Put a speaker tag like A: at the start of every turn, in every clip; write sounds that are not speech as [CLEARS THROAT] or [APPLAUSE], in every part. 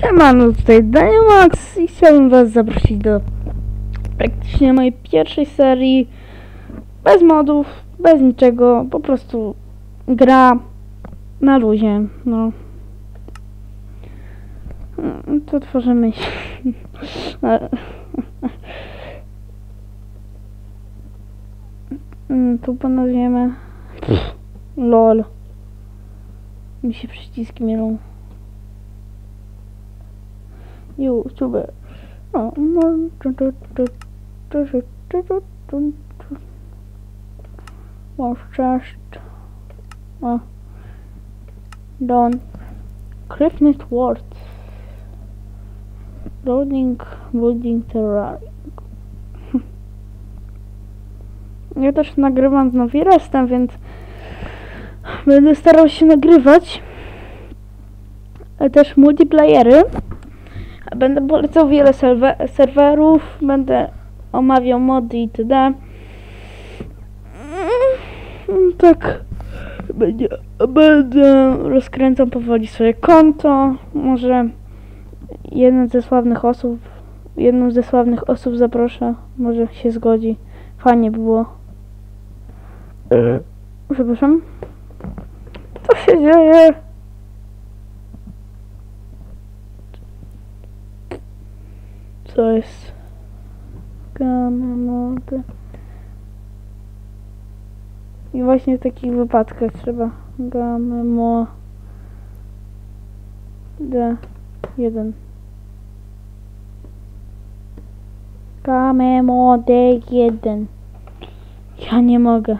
A: Siemano, tutaj Daniel Max i chciałbym was zaprosić do praktycznie mojej pierwszej serii bez modów, bez niczego, po prostu gra na luzie, no. Mm, To tworzymy się. Mm, Tu ponowimy. LOL. Mi się przyciski mylą. YouTube. O, no, tu, tu, tu, tu, tu, tu, tu, tu, tu. Może just. O. Don. Krypnet Words. Loading, building terrarium. [LAUGHS] Ja też nagrywam znowu restem, więc będę starał się nagrywać e, też multiplayery. Będę polecał wiele serwe- serwerów, będę omawiał mody itd. Mm, Tak. Będzie, będę rozkręcał powoli swoje konto. Może jeden ze sławnych osób, jedną ze sławnych osób zaproszę. Może się zgodzi. Fajnie by było. Przepraszam. Co się dzieje? Co jest? Gamma mody. I właśnie w takich wypadkach trzeba gamma mo d 1 Gamma mo d 1 Ja nie mogę.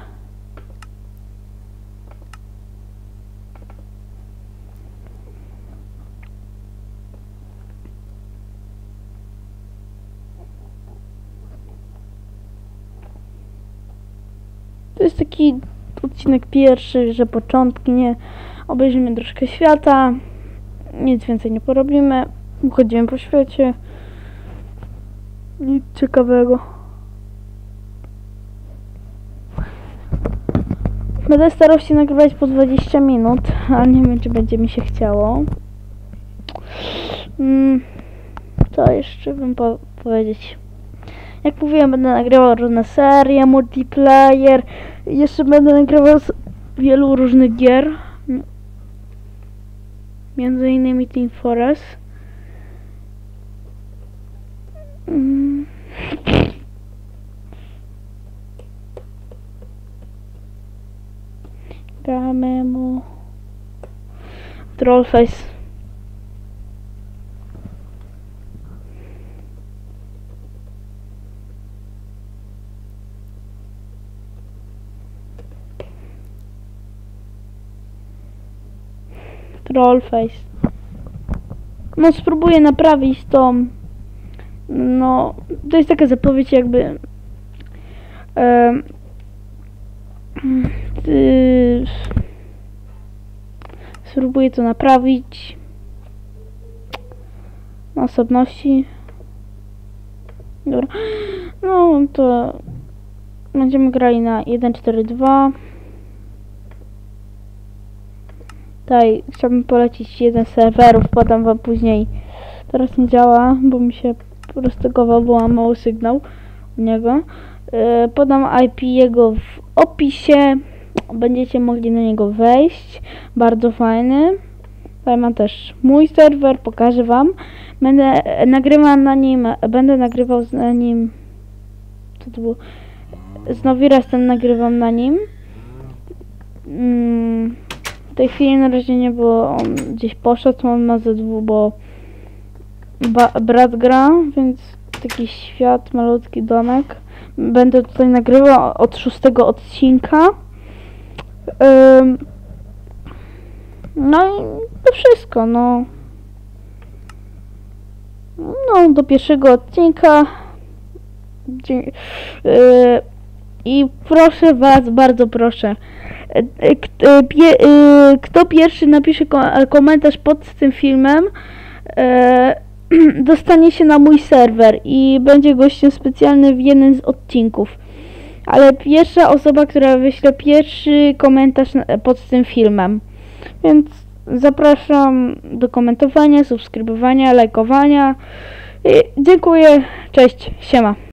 A: To jest taki odcinek pierwszy, że początki, nie obejrzymy troszkę świata, nic więcej nie porobimy, chodzimy po świecie, nic ciekawego. Będę starał się nagrywać po 20 minut, ale nie wiem czy będzie mi się chciało. Mm, co jeszcze bym po powiedzieć? Jak mówiłem, będę nagrywał różne serie, multiplayer. Jeszcze będę nagrywał z wielu różnych gier. Między innymi Team Forest. Mm. Trollface. Trollface. No spróbuję naprawić to. No, to jest taka zapowiedź jakby. em, y, spróbuję to naprawić. Na osobności. Dobra. No to będziemy grali na 1.4.2. Tutaj chciałbym polecić jeden z serwerów, podam wam później. Teraz nie działa, bo mi się prostegował, bo mam mały sygnał u niego. Yy, podam IP jego w opisie. Będziecie mogli na niego wejść. Bardzo fajny. Tutaj mam też mój serwer, pokażę wam. Będę nagrywam na nim, będę nagrywał na nim. Co to było? Znowu raz ten nagrywam na nim. Mm, w tej chwili na razie nie, bo on gdzieś poszedł, on ma dwu, bo brat gra, więc taki świat, malutki domek. Będę tutaj nagrywał od szóstego odcinka. Ym, no i to wszystko, no. No, do pierwszego odcinka. Dzie- yy, I proszę Was, bardzo proszę. e, e, e, Kto pierwszy napisze ko- komentarz pod tym filmem, [CLEARS THROAT] dostanie się na mój serwer i będzie gościem specjalnym w jednym z odcinków. Ale pierwsza osoba, która wyśle pierwszy komentarz pod tym filmem. Więc Zapraszam do komentowania, subskrybowania, lajkowania. I dziękuję. Cześć. Siema.